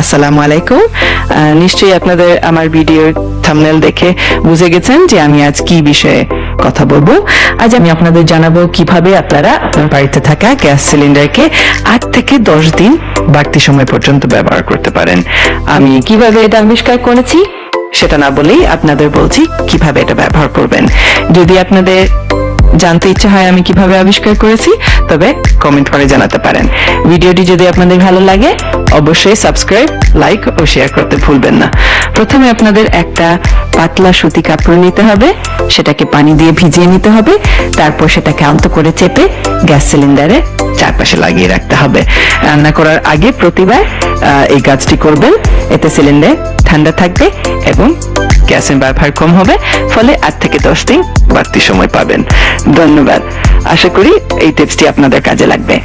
আসসালামু আলাইকুম। নিশ্চয়ই আপনাদের আমার ভিডিওর থাম্বনেল দেখে বুঝে গেছেন যে আমি আজ কি বিষয়ে কথা বলব। আজ আমি আপনাদের জানাব কীভাবে আপনারা আপনার বাড়িতে থাকা গ্যাস সিলিন্ডারকে আট থেকে দশ দিন বাড়তি সময় পর্যন্ত ব্যবহার করতে পারেন। আমি কীভাবে এটা আবিষ্কার করেছি সেটা না বলেই আপনাদের বলছি কীভাবে এটা ব্যবহার করবেন। যদি আপনাদের জানতে ইচ্ছা হয় আমি কীভাবে আবিষ্কার করেছি, তবে কমেন্ট করে জানাতে পারেন। ভিডিওটি যদি আপনাদের ভালো লাগে অবশ্যই সাবস্ক্রাইব লাইক ও শেয়ার করতে ভুলবেন না। প্রথমে আপনাদের একটা পাতলা সুতি কাপড় নিতে হবে, সেটাকে পানি দিয়ে ভিজিয়ে নিতে হবে, তারপর সেটাকে আন্ত করে চেপে গ্যাস সিলিন্ডারে চারপাশে লাগিয়ে রাখতে হবে। রান্না করার আগে প্রতিবার এই কাজটি করবেন, এতে সিলিন্ডার ঠান্ডা থাকবে এবং গ্যাসের ব্যবহার কম হবে, ফলে আট থেকে দশ দিন বাড়তি সময় পাবেন। ধন্যবাদ। আশা করি এই টিপসটি আপনাদের কাজে লাগবে।